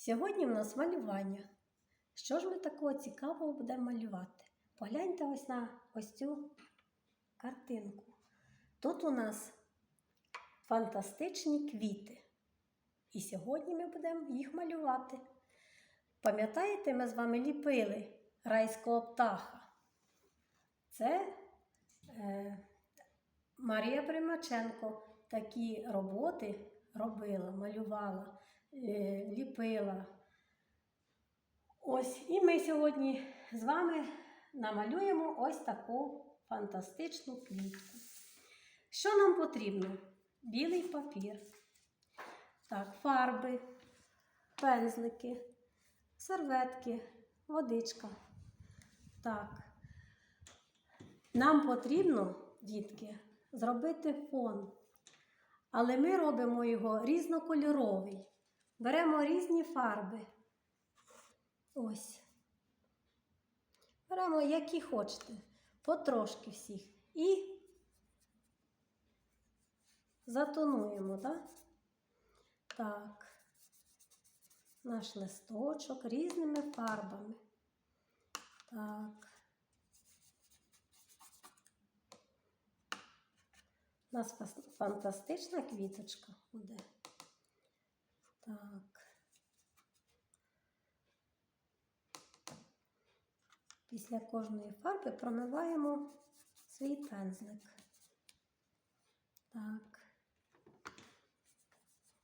Сьогодні в нас малювання. Що ж ми такого цікавого будемо малювати? Погляньте ось на ось цю картинку. Тут у нас фантастичні квіти. І сьогодні ми будемо їх малювати. Пам'ятаєте, ми з вами ліпили райського птаха? Це е, Марія Примаченко такі роботи робила, малювала, ліпила. Ось, і ми сьогодні з вами намалюємо ось таку фантастичну квітку. Що нам потрібно? Білий папір, так, фарби, пензлики, серветки, водичка. Так. Нам потрібно, дітки, зробити фон. Але ми робимо його різнокольоровий. Беремо різні фарби. Ось. Беремо, які хочете, потрошки всіх. І затонуємо, так? Так. Наш листочок різними фарбами. Так. У нас фантастична квіточка буде. Так. Після кожної фарби промиваємо свій пензлик. Так.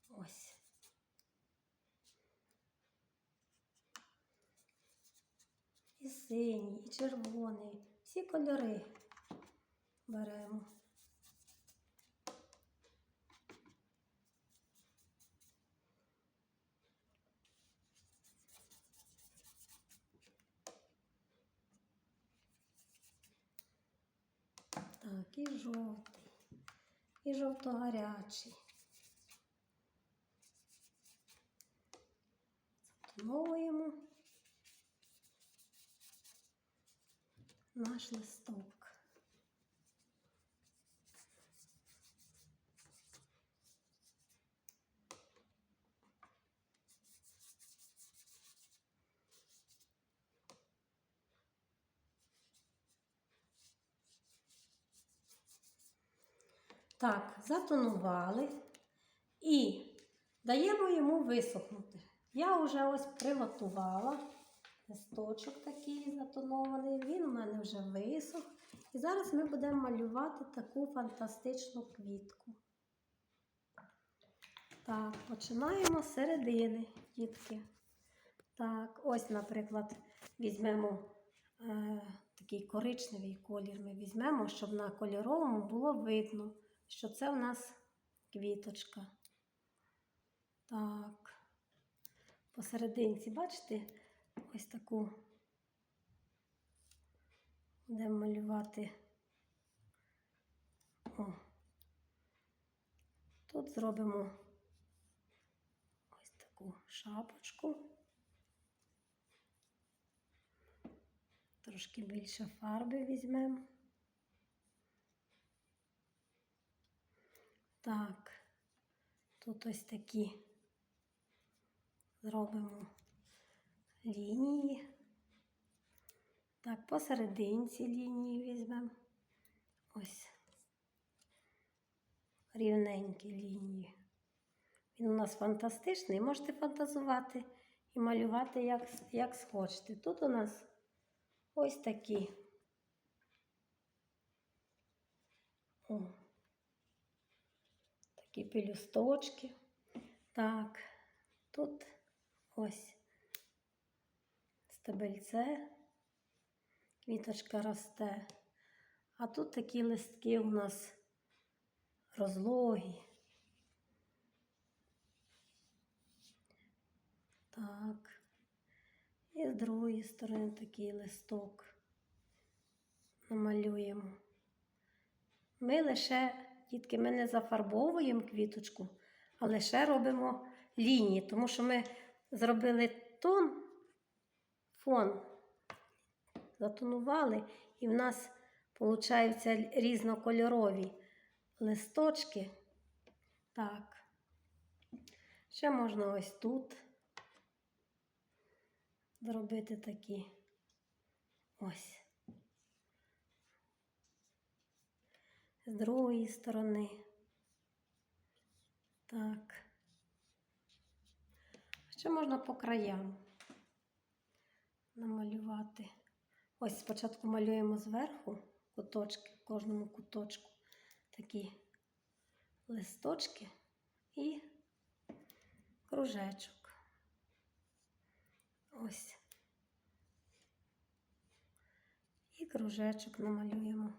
Ось. І синій, і червоний. Всі кольори беремо. Так, і жовтий, і жовто-гарячий. Затоновуємо наш листок. Так, затонували і даємо йому висохнути. Я вже ось приготувала листочок такий затонований, він у мене вже висох. І зараз ми будемо малювати таку фантастичну квітку. Так, починаємо з середини, дітки. Так, ось, наприклад, візьмемо е, такий коричневий колір. Ми візьмемо, щоб на кольоровому було видно, що це у нас квіточка. Так, посерединці, бачите, ось таку будемо малювати. О. Тут зробимо ось таку шапочку. Трошки більше фарби візьмемо. Так, тут ось такі зробимо лінії. Так, посерединці лінії візьмемо. Ось рівненькі лінії. Він у нас фантастичний, можете фантазувати і малювати, як, як схочете. Тут у нас ось такі. О такі пелюсточки. Так, тут ось стебельце, квіточка росте. А тут такі листки у нас розлогі. Так. І з другої сторони такий листок намалюємо. Ми лише Дітки, ми не зафарбовуємо квіточку, а лише робимо лінії, тому що ми зробили тон, фон, затонували, і в нас получаються різнокольорові листочки. Так. Ще можна ось тут зробити такі. Ось. З другої сторони. Так. Ще можна по краям намалювати. Ось спочатку малюємо зверху куточки, в кожному куточку такі листочки і кружечок. Ось. І кружечок намалюємо.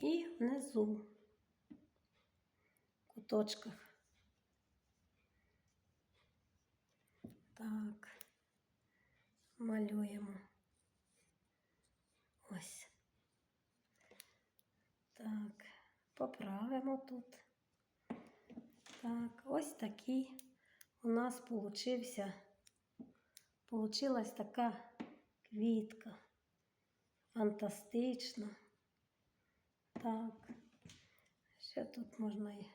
І внизу в куточках. Так, малюємо. Ось. Так, поправимо тут. Так, ось такий у нас получився, получилась така квітка. Фантастична. Так, ще тут можна і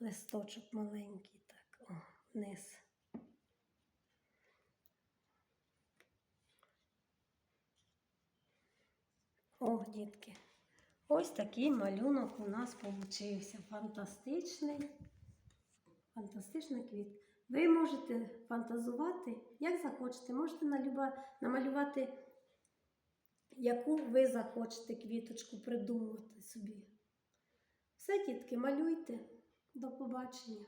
листочок маленький, так, о, вниз. О, дітки. Ось такий малюнок у нас получився. Фантастичний. Фантастичний квіт. Ви можете фантазувати, як захочете. Можете намалювати, яку ви захочете квіточку придумати собі. Все, дітки, малюйте. До побачення.